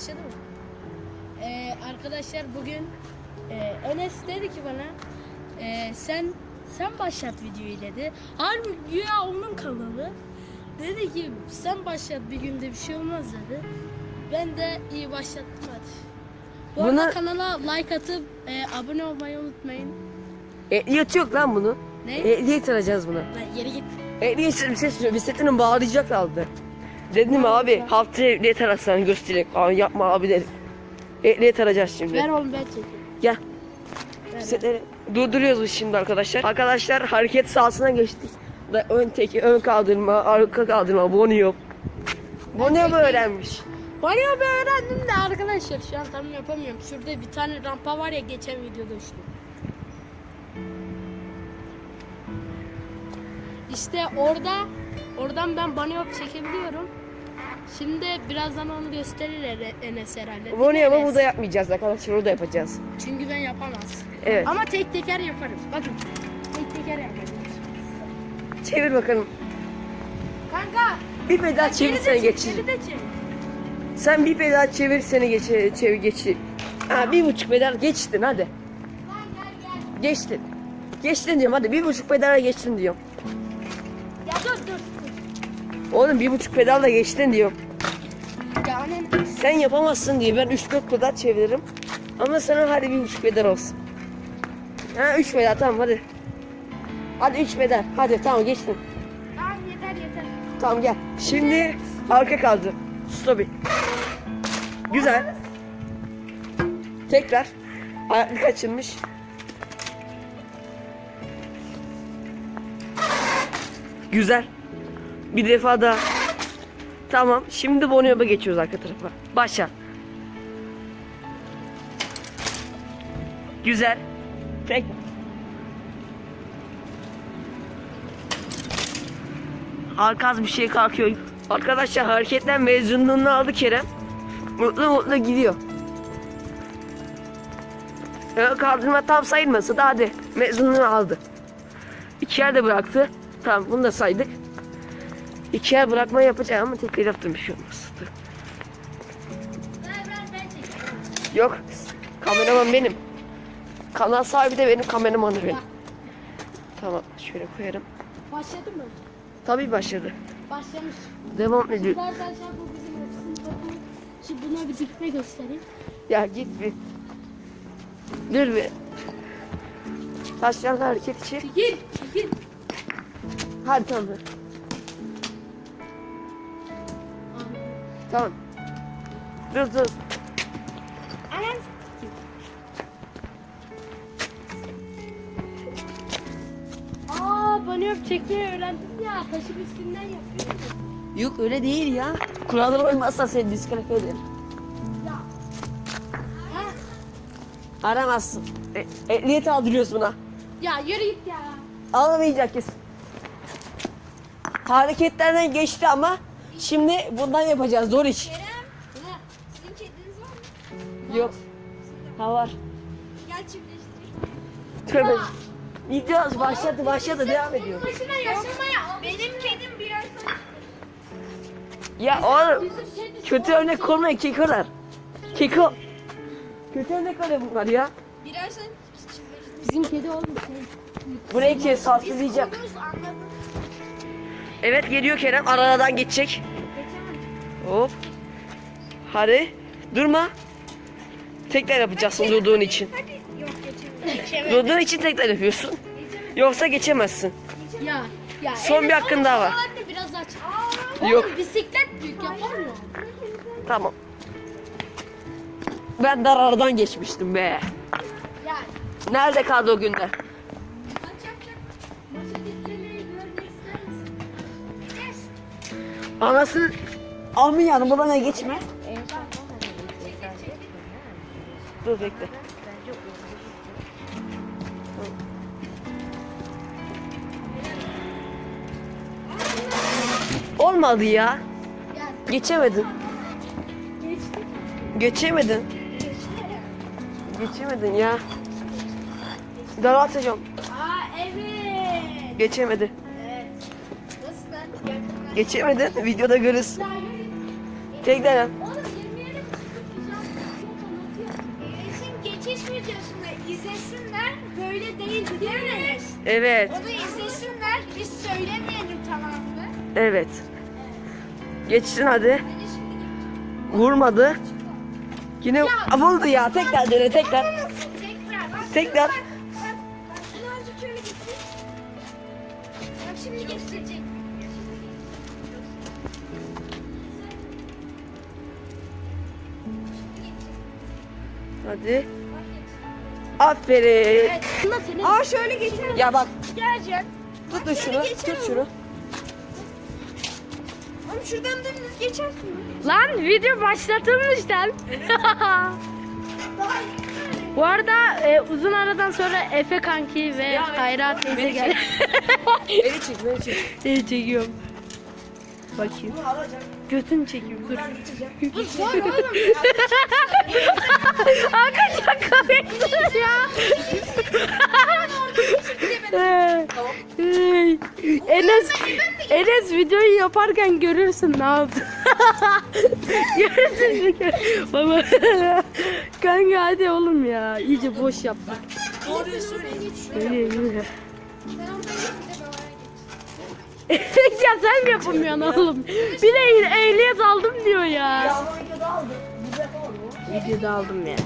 Başladı mı? Ee, arkadaşlar bugün e, Enes dedi ki bana e, sen sen başlat videoyu dedi. Halbuki güya onun kanalı. Dedi ki sen başlat bir günde bir şey olmaz dedi. Ben de iyi başlattım hadi. Bu arada Buna- kanala like atıp e, abone olmayı unutmayın. Ehliyet yok lan bunun. Ne? Ehliyet alacağız buna. Lan yere git. Ehliyet bir şey söylüyor. Bisikletini bağlayacaklardı. Dedim abi haftaya ehliyet arasını göstererek. Abi yapma abi dedim. Ehliyet arayacağız şimdi. Ver oğlum ben çekeyim. Gel. Bisikletleri durduruyoruz biz şimdi arkadaşlar. Arkadaşlar hareket sahasına geçtik. Da ön teki, ön kaldırma, arka kaldırma, bonu yok. Bunu mu öğrenmiş? Bana bir öğrendim de arkadaşlar şu an tam yapamıyorum. Şurada bir tane rampa var ya geçen videoda uçtum. İşte orada oradan ben banyo çekebiliyorum. Şimdi birazdan onu gösterir Enes herhalde. Bunu ama burada yapmayacağız arkadaşlar, burada yapacağız. Çünkü ben yapamaz. Evet. Ama tek teker yaparım. Bakın. Tek teker yaparım. Çevir bakalım. Kanka. Bir pedal çevir seni geçir. geri de çevir. Sen bir pedal çevir seni geçir, çevir geçir. Ha bir buçuk pedal geçtin hadi. Lan gel gel. Geçtin. Geçtin diyorum hadi bir buçuk pedala geçtin diyorum. Oğlum bir buçuk pedalla geçtin diyorum. Ya annen. Sen yapamazsın diye ben üç dört pedal çeviririm. Ama sana hadi bir buçuk pedal olsun. Ha üç pedal tamam hadi. Hadi üç pedal. Hadi tamam geçtin. Tamam yeter yeter. Tamam gel. Şimdi arka kaldı. Stop it. Güzel. Tekrar. Ayaklık açılmış. Güzel. Bir defa daha. Tamam. Şimdi Bonyoba geçiyoruz arka tarafa. Başla. Güzel. Tek. Arkaz bir şey kalkıyor. Arkadaşlar hareketten mezunluğunu aldı Kerem. Mutlu mutlu gidiyor. Kaldırma tam sayılmasa da hadi mezunluğunu aldı. İki yer de bıraktı. Tamam bunu da saydık. İki yer bırakma yapacağım ama tekrar yaptım bir şey olmaz. Yok kameraman benim. Kanal sahibi de benim kameramanı benim. Tamam şöyle koyarım. Başladı mı? Tabii başladı. Başlamış. Devam ediyor. Şimdi arkadaşlar bu bizim ofisin topu. Şimdi buna bir dikme göstereyim. Ya git bir. Dur bir. Taşlarla hareket için. Çekil, çekil. Hadi tamam. Tamam. Dur dur. Anan Aa, bana öp çekmeyi öğrendim ya. Taşın üstünden yapıyorum. Yok öyle değil ya. Kurallara uymazsan seni diskalifiye ederim. Ya. Ha? Aramazsın. E, ehliyet aldırıyoruz buna. Ya yürü git ya. Alamayacak kesin. Hareketlerden geçti ama şimdi bundan yapacağız. Zor iş. Kerem, Ha. sizin kediniz var mı? Yok. Ha var. Gel çiftleştirelim. Tövbe. Gidiyoruz. Başladı başladı. Devam ediyor. Başına yaşamaya. Benim kedim biraz Ya oğlum. Kötü örnek olmayın kekolar. Keko. Kötü örnek oluyor bunlar ya. biraz çiftleştirelim. Bizim kedi oğlum şey. Burayı kes sansürleyeceğim. Konumuz anladım. Evet geliyor Kerem. Aradan geçecek. Hop. Hadi. Durma. Tekrar yapacaksın durduğun için. Hadi. Yok geçemedim. Durduğun için tekrar yapıyorsun. Yoksa geçemezsin. Ya. Ya. Son bir hakkın daha var. Biraz aç. Yok. Oğlum bisiklet büyük yapamıyor. Tamam. Ben dar aradan geçmiştim be. Ya. Nerede kaldı o günler? Anasını almı yanı bulana geçme. Dur bekle. Olmadı ya. Geçemedin. Geçemedin. Geçemedin ya. Dara atacağım. Aa evet. Geçemedi. Geçemedin. Videoda görürsün. Tek denem. izlesinler böyle değil diyemeyiz. Evet. Onu izlesinler biz söylemeyelim tamam mı? Evet. Geçsin hadi. Vurmadı. Yine ya, vurdu ya tekrar dene tekrar. Tekrar. Bak, tekrar. Bak, bak, bak, bak, şimdi gösterecek. Hadi. Aferin. Senin Aa şöyle getir. Ya bak Geleceksin. tutun şunu. Tut şunu. Oğlum şuradan dümdüz geçersin. Lan video başlatılmış lan. Bu arada e, uzun aradan sonra Efe kanki ve Ya, Hayra teyze beni geldi. Beni çek beni çek. Seni çekiyorum. Bakayım. Götünü çekiyorum dur. Çok komiksin ya. Enes, Enes videoyu yaparken görürsün ne yaptı. görürsün. Baba. Kanka hadi oğlum ya. İyice boş yaptık. Doğruyu söyle. Yürü, yürü. Sen ya sen mi yapamıyorsun oğlum? Bir de ehl- ehliyet aldım diyor ya. Videoda aldım ya.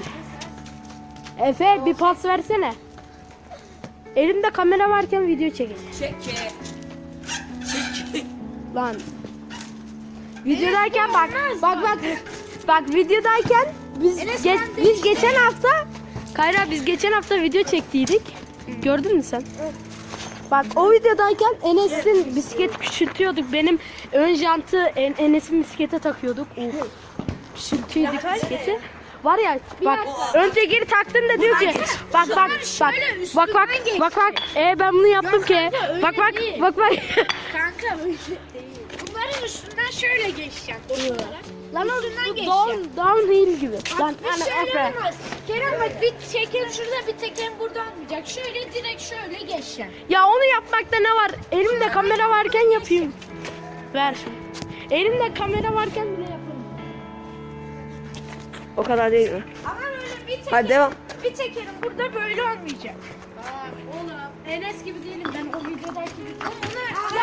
Efe bir pas versene. Elimde kamera varken video çekeceğim. Çek çek. Lan. Videodayken bak bak bak bak videodayken biz geç, biz geçen hafta Kayra biz geçen hafta video çektiydik. Gördün mü sen? Bak o videodayken Enes'in bisiklet küçültüyorduk. Benim ön jantı En- Enes'in bisiklete takıyorduk. Uf. Küçültüydük bisikleti. Var ya bak önce geri taktın da diyor ki bak bak bak bak bak bak bak e ben bunu yaptım ki bak bak bak bak Kanka öyle değil. Bunların üstünden şöyle geçeceksin. Lan o Üstünden bu down, downhill gibi. Lan Bir ana şöyle Efe. olmaz. Kerem bak bir teker şurada bir teker burada olmayacak. Şöyle direkt şöyle geçeceksin. Ya onu yapmakta ne var? Elimde kamera varken yapayım. Ver. Elimde kamera varken bile yaparım. O kadar değil mi? Ama böyle bir teker, Hadi devam. bir tekerin burada böyle olmayacak. Oğlum Enes gibi değilim ben o videodaki gibi. Onu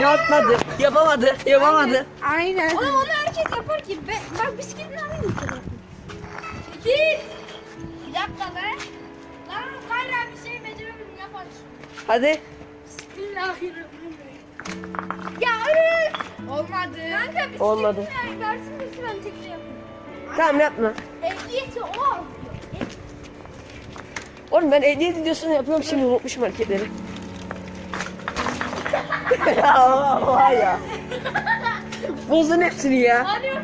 ya, Yapmadı. Yapamadı. Yapamadı. Aynen. Oğlum onu herkes yapar ki. Be, bak bisikletin aynı tarafı. Çekil. Bir dakika be. Lan Kayra bir şey beceremiyorum yapar. Hadi. Bismillahirrahmanirrahim. Ya öyle. Olmadı. Kanka bisikletin Olmadı. ver- versin birisi ben tekrar yapayım. Tamam yapma. Ehliyeti o alıyor. Oğlum ben ehliyet videosunu yapıyorum şimdi unutmuşum hareketleri. Vay ya. Bozdun hepsini ya. Hadi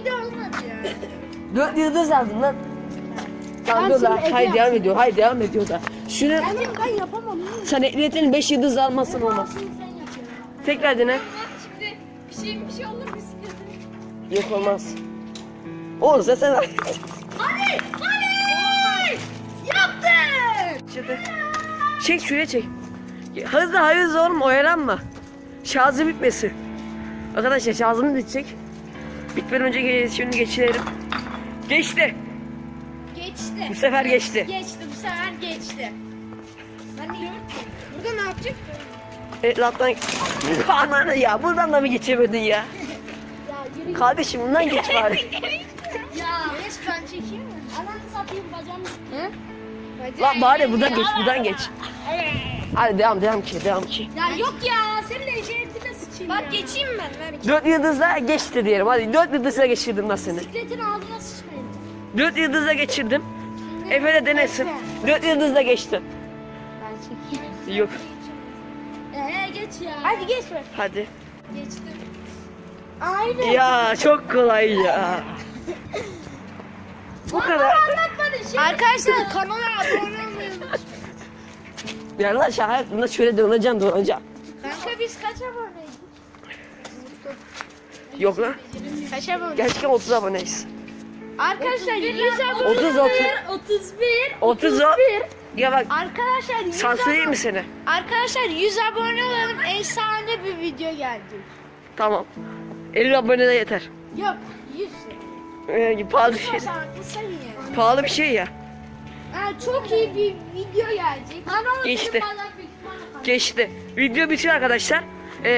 video olmadı ya. Dört yıldız aldın lan. Tamam dur lan. Hayır devam ediyor. Hayır devam ediyor da. Şunu Ben, ben yapamam. sen ehliyetin beş yıldız almasın olmaz. Sen. Tekrar dene. Şimdi bir şey bir şey olur bisikletin. Yok olmaz. Olursa sen Hadi! Hadi! Yaptın! Çek şuraya çek. Hızlı hızlı oğlum oyalanma. Şarjı bitmesin. Arkadaşlar şarjım bitecek. Bitmeden önce şimdi geçirelim. Geçti. Geçti. Bu sefer geçti. Geçti bu sefer geçti. Ben de gördüm. Burada ne yapacak? Evet lattan... Ananı ya buradan da mı geçemedin ya? Ya Kardeşim bundan geç bari. Ya resmen çekeyim mi? Ananı satayım bacağım. Hı? Lan bari buradan geç buradan geç. Hadi devam devam ki devam ki. Ya yok ya senin ehliyetine sıçayım Bak ya. geçeyim ben. Ver. Dört yıldızla geçti diyelim. Hadi dört yıldızla geçirdim lan seni. Bisikletin ağzına sıçmayın. Dört yıldızla geçirdim. Efe de denesin. Dört yıldızla geçti. Ben çekeyim. Yok. Ee geç ya. Hadi geç ver. Hadi. Geçtim. Aynen. Ya çok kolay ya. Bu kadar. Anlatmadın şey. Arkadaşlar kanala abone olmayı Ya lan şaka yaptım. Şöyle döneceğim döneceğim. Kanka biz kaç aboneydik? Yok lan. Kaç abone? Gerçekten 30 aboneyiz. Arkadaşlar 100 abone. 30 30. 31. 30 o. Ya bak Arkadaşlar 100 sansürleyeyim mi abone. seni? Arkadaşlar 100 abone olalım. Efsane bir video geldi. Tamam. 50 abone de yeter. Yok 100. Ee, pahalı bir şey. Pahalı bir şey ya. Ha, çok iyi bir video gelecek. İhtimalle kaldı. Geçti. Video bitiyor arkadaşlar. Ee,